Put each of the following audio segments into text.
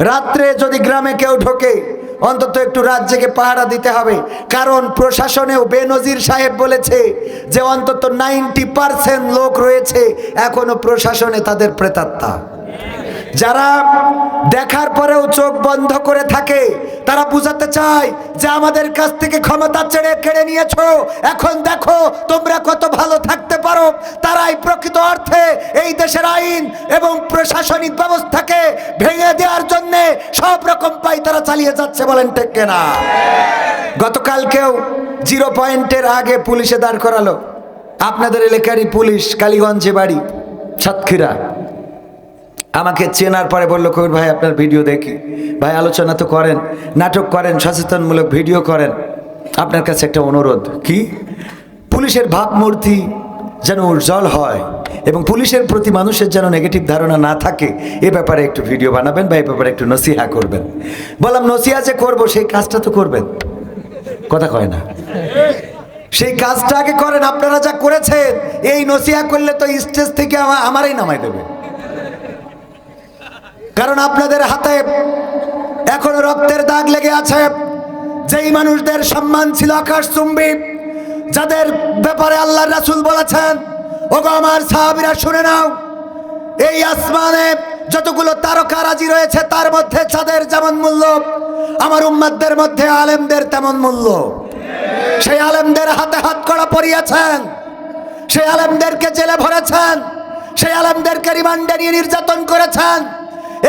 রাত্রে যদি গ্রামে কেউ ঢোকে, অন্তত একটু রাজ্যকে পাহারা দিতে হবে। কারণ প্রশাসনেও বেনজির সাহেব বলেছে যে অন্তত নাইনটি পার্সেন্ট লোক রয়েছে এখনও প্রশাসনে তাদের প্রেতাত্মা। যারা দেখার পরেও চোখ বন্ধ করে থাকে, তারা বুঝাতে চায় যে আমাদের কাছ থেকে ক্ষমতা ছেড়ে কেড়ে নিয়েছো। এখন দেখো তোমরা কত ভালো থাকতে পারো। তারাই প্রকৃত অর্থে এই দেশের আইন এবং প্রশাসনিক ব্যবস্থাকে ভেঙে দেওয়ার জন্য সব রকম পাই তারা চালিয়ে যাচ্ছে বলেন ঠিক না গতকালকেও জিরো পয়েন্টের আগে পুলিশে দাঁড় করালো। আপনাদের এলাকারই পুলিশ, কালীগঞ্জে বাড়ি, সাতক্ষীরা। আমাকে চেনার পরে বলল, কবির ভাই, আপনার ভিডিও দেখি। ভাই, আলোচনা তো করেন, নাটক করেন, সচেতনমূলক ভিডিও করেন। আপনার কাছে একটা অনুরোধ, কি? পুলিশের ভাবমূর্তি যেন উজ্জ্বল হয় এবং পুলিশের প্রতি মানুষের যেন নেগেটিভ ধারণা না থাকে, এ ব্যাপারে একটু ভিডিও বানাবেন বা এ ব্যাপারে একটু নসিহা করবেন। বললাম, নসিহা যে করব, সেই কাজটা তো করবেন। কথা কয় না। সেই কাজটা আগে করেন, আপনারা যা করেছেন, এই নসিহা করলে তো স্টেজ থেকে আমা- আমারই নামাই দেবে। কারণ আপনাদের হাতে এখনও রক্তের দাগ লেগে আছে। যেই মানুষদের সম্মান ছিল আকাশ চুম্বি, যাদের ব্যাপারে আল্লাহ রাসুল বলেছেন, ওগো আমার সাহাবিরা, শুনে নাও, এই আসমানে যতগুলো তারকা রাজি রয়েছে, তার মধ্যে চাঁদের যেমন মূল্য, আমার উম্মাদদের মধ্যে আলেমদের তেমন মূল্য। সেই আলেমদের হাতে হাত করা পরিয়েছেন সেই আলেমদেরকে জেলে ভরেছেন, সেই আলেমদেরকে রিমান্ডে নিয়ে নির্যাতন করেছেন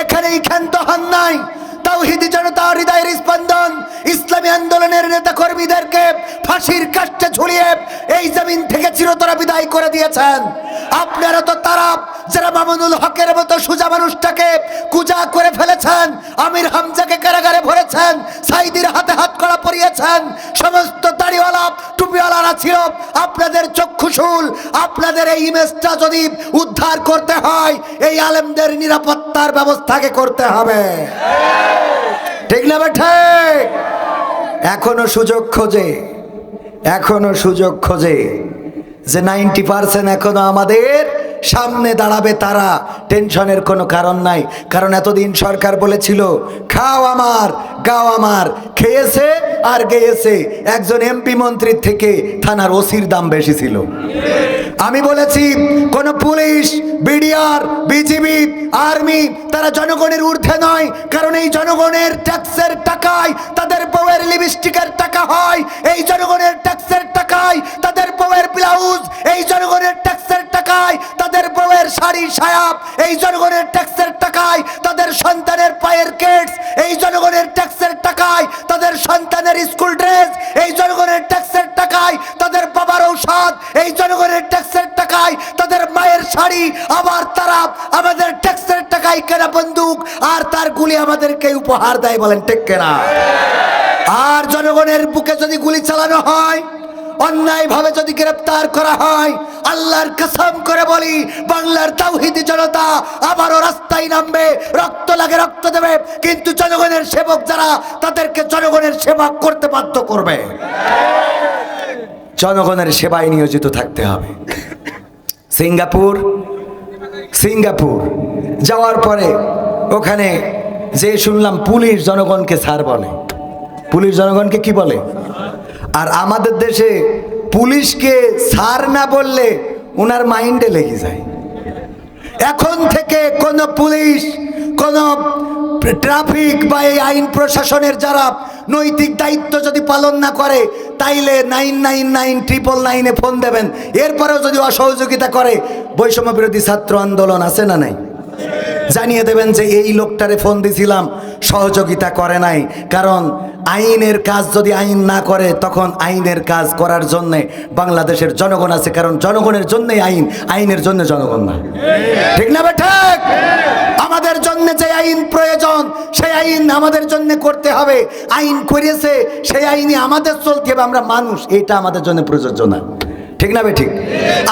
এখানেই ক্ষান্ত হন নাই। তাওহিদি জনতা হৃদয়ের স্পন্দন। ইসলামী আন্দোলনের নেতা কর্মীদেরকে ফাঁসির কাষ্টে ঝুলিয়ে এই জমিন থেকে চিরতরা বিদায় করে দিয়েছেন। আপনারা তো তারা যারা মামুনুল হকের মতো সুজা মানুষটাকে কুজা করে ফেলেছেন, আমির হামজাকে কারাগারে ভরেছেন, সাইদির হাতে হাত করা পরিয়েছেন, সমস্ত ছিল আপনাদের চক্ষুশূল আপনাদের এই ইমেজটা যদি উদ্ধার করতে হয়, এই আলেমদের নিরাপত্তার ব্যবস্থাকে করতে হবে। ঠিক না ঠিক। এখনও সুযোগ খোঁজে, এখনও সুযোগ খোঁজে যে নাইনটি পার্সেন্ট এখনও আমাদের সামনে দাঁড়াবে তারা। টেনশনের কোনো কারণ নাই। কারণ এতদিন সরকার বলেছিল, খাও আমার, গাও আমার। খেয়েছে আর গেয়েছে। একজন এমপি মন্ত্রীর থেকে থানার ওসির দাম বেশি ছিল। আমি বলেছি, কোন পুলিশ, বিডিআর, বিজিবি, আর্মি, তারা জনগণের ঊর্ধ্বে নয়। কারণ এই জনগণের ট্যাক্সের টাকায় তাদের বউয়ের লিপস্টিকের টাকা হয়। এই জনগণের ট্যাক্সের টাকায় তাদের বউয়ের ব্লাউজ, এই জনগণের শাড়ি সায়াব এই জনগণের ট্যাক্সের টাকায় তাদের সন্তানের পায়ের কেটস এই জনগণের ট্যাক্সের টাকায় তাদের সন্তানের স্কুল ড্রেস, এই জনগণের ট্যাক্সের টাকায় তাদের বাবার ঔষধ, এই জনগণের ট্যাক্সের টাকায় তাদের মায়ের শাড়ি, আবার তারা আমাদের ট্যাক্সের টাকায় কেনা বন্দুক, আর তার গুলি আমাদেরকে উপহার দেয় বলেন ঠিক কেনা? আর জনগণের বুকে যদি গুলি চালানো হয় অন্যায় ভাবে যদি গ্রেপ্তার করা হয়, আল্লাহর কসম করে বলি, বাংলার তাওহিদি জনতা আবারও রাস্তায় নামবে, রক্ত লাগে রক্ত দেবে, কিন্তু জনগণের সেবক যারা, তাদেরকে জনগণের সেবা করতে বাধ্য করবে। জনগণের সেবায় নিয়োজিত থাকতে হবে। সিঙ্গাপুর সিঙ্গাপুর, যাওয়ার পরে ওখানে যে শুনলাম পুলিশ জনগণকে স্যার বলে। পুলিশ জনগণকে কি বলে? আর আমাদের দেশে পুলিশকে স্যার না বললে ওনার মাইন্ডে লেগে যায়। এখন থেকে কোন পুলিশ, কোন ট্রাফিক বা এই আইন প্রশাসনের যারা নৈতিক দায়িত্ব যদি পালন না করে, তাইলে নাইন নাইন নাইন ট্রিপল নাইনে ফোন দেবেন। এরপরেও যদি অসহযোগিতা করে, বৈষম্য বিরোধী ছাত্র আন্দোলন আছে না নাই? জানিয়ে দেবেন যে এই লোকটারে ফোন দিছিলাম, সহযোগিতা করে নাই। কারণ আইনের কাজ যদি আইন না করে, তখন আইনের কাজ করার জন্য বাংলাদেশের জনগণ আছে, কারণ জনগণের জন্যই আইন, আইনের জন্য জনগণ না। ঠিক না ঠিক? আমাদের জন্য যে আইন প্রয়োজন, সেই আইন আমাদের জন্য করতে হবে। আইন করেছে, সেই আইনে আমাদের চলতে হবে। আমরা মানুষ, এটা আমাদের জন্য প্রযোজ্য না। ঠিক না ঠিক?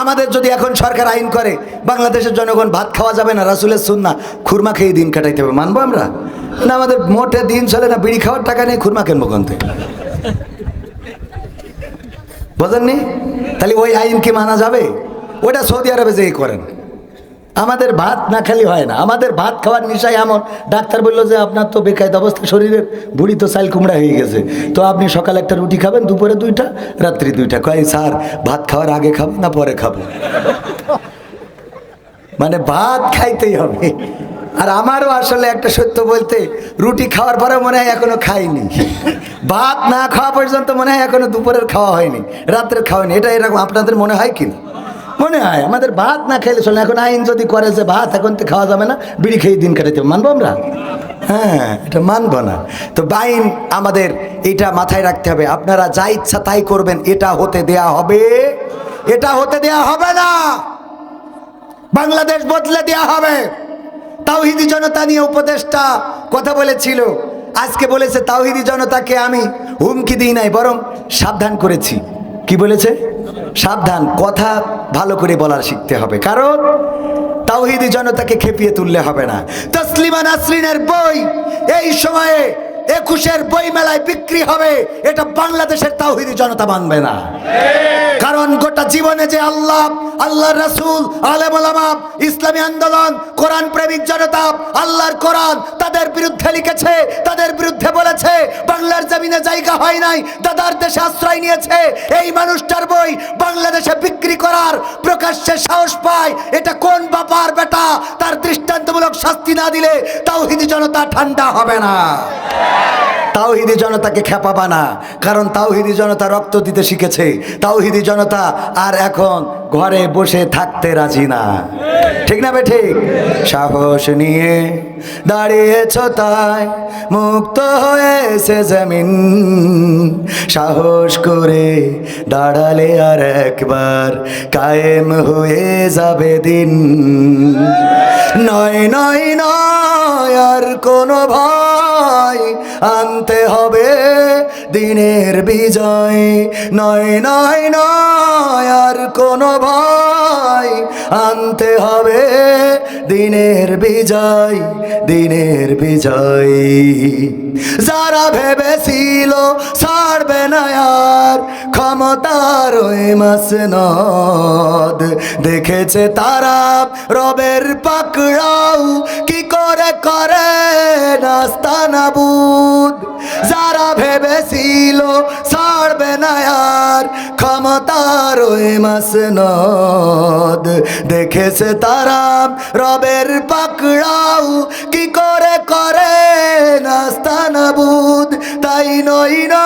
আমাদের যদি এখন সরকার আইন করে, বাংলাদেশের জনগণ ভাত খাওয়া যাবে না, রাসুলের সুন্না খুরমা খেয়ে দিন কাটাইতে হবে, মানবো আমরা? না আমাদের মোটে দিন চলে না, বিড়ি খাওয়ার টাকা নেই, খুরমা কিনবো কোন থেকে? বোঝেননি? তাহলে ওই আইন কি মানা যাবে? ওটা সৌদি আরবে যেই করেন। আমাদের ভাত না খালি হয় না, আমাদের ভাত খাওয়ার নেশায় এমন। ডাক্তার বলল যে, আপনার তো বেকায়দ অবস্থা, শরীরের বুড়ি তো চাল কুমড়া হয়ে গেছে। তো আপনি সকালে একটা রুটি খাবেন, দুপুরে দুইটা, রাত্রি দুইটা। কয়, স্যার, ভাত খাওয়ার আগে খাব না পরে খাব? মানে ভাত খাইতেই হবে। আর আমারও আসলে একটা সত্য বলতে, রুটি খাওয়ার পরে মনে হয় এখনও খাইনি। ভাত না খাওয়া পর্যন্ত মনে হয় এখনও দুপুরের খাওয়া হয়নি, রাত্রের খাওয়া হয়নি। এটা এরকম আপনাদের মনে হয় কি না মনে হয়, আমাদের ভাত না খাইলে চলে এখন আইন যদি করে যে ভাত, এখন তো খাওয়া যাবে না। বিড়ি খেয়ে দিন কাটাইতে। মানবো আমরা? হ্যাঁ এটা মানবো না। তো বাইন আমাদের এটা মাথায় রাখতে হবে। আপনারা যা ইচ্ছা তাই করবেন, এটা হতে দেয়া হবে। এটা হতে দেয়া হবে না। বাংলাদেশ বদলে দেওয়া হবে। তাওহিদি জনতা নিয়ে উপদেষ্টা কথা বলেছিল। আজকে বলেছে, তাওহিদি জনতাকে আমি হুমকি দিই নাই, বরং সাবধান করেছি। কি বলেছে? সাবধান, কথা ভালো করে বলার শিখতে হবে। কারণ তাওহিদি জনতাকে খেপিয়ে তুললে হবে না। তসলিমা নাসরিনের বই এই সময়ে একুশের বই মেলায় বিক্রি হবে, এটা বাংলাদেশের তাওহিদি জনতা মানবে না। কারণ গোটা জীবনে যে আল্লাহ আল্লাহ রসুল, আলেম ইসলামী আন্দোলন, কোরআন প্রেমিক জনতা, আল্লাহর কোরআন তাদের বিরুদ্ধে লিখেছে, তাদের বিরুদ্ধে বলেছে, বাংলার জমিনে জায়গা হয় নাই, দাদার দেশে আশ্রয় নিয়েছে, এই মানুষটার বই বাংলাদেশে বিক্রি করার প্রকাশ্যে সাহস পায়, এটা কোন দৃষ্টান্তমূলক শাস্তি না দিলে তাওহিদি জনতা ঠান্ডা হবে না। তাওহিদি জনতাকে খেপাবা না, কারণ তাওহিদি জনতা রক্ত দিতে শিখেছে। তাওহিদি জনতা আর এখন ঘরে বসে থাকতে রাজি না। ঠিক না ঠিক? সাহস নিয়ে দাঁড়িয়েছ তাই, মুক্ত হয়েছে জমিন। সাহস করে দাঁড়ালে আর একবার কায়েম হয়ে যাবে দিন। নয় নয় নয় আর কোনো ভয় আনতে হবে দিনের বিজয়। নয় নয় নয়, আর কোনো ভয় আনতে হবে দিনের বিজয় দিনের বিজয়। যারা ভেবেছিল ছাড়বে না আর ক্ষমতার ওই মাস নদ। দেখেছে তারা রবের পাকড়াও, কি করে করে? নাস্তা নাবুদ যারা ভেবেছিল ছাড়বে না আর ক্ষমতার ওই মাসনদ। দেখেছে তারাম রবের পাকড়াও কি করে করে নাস্তা নাবুদ তাই নই না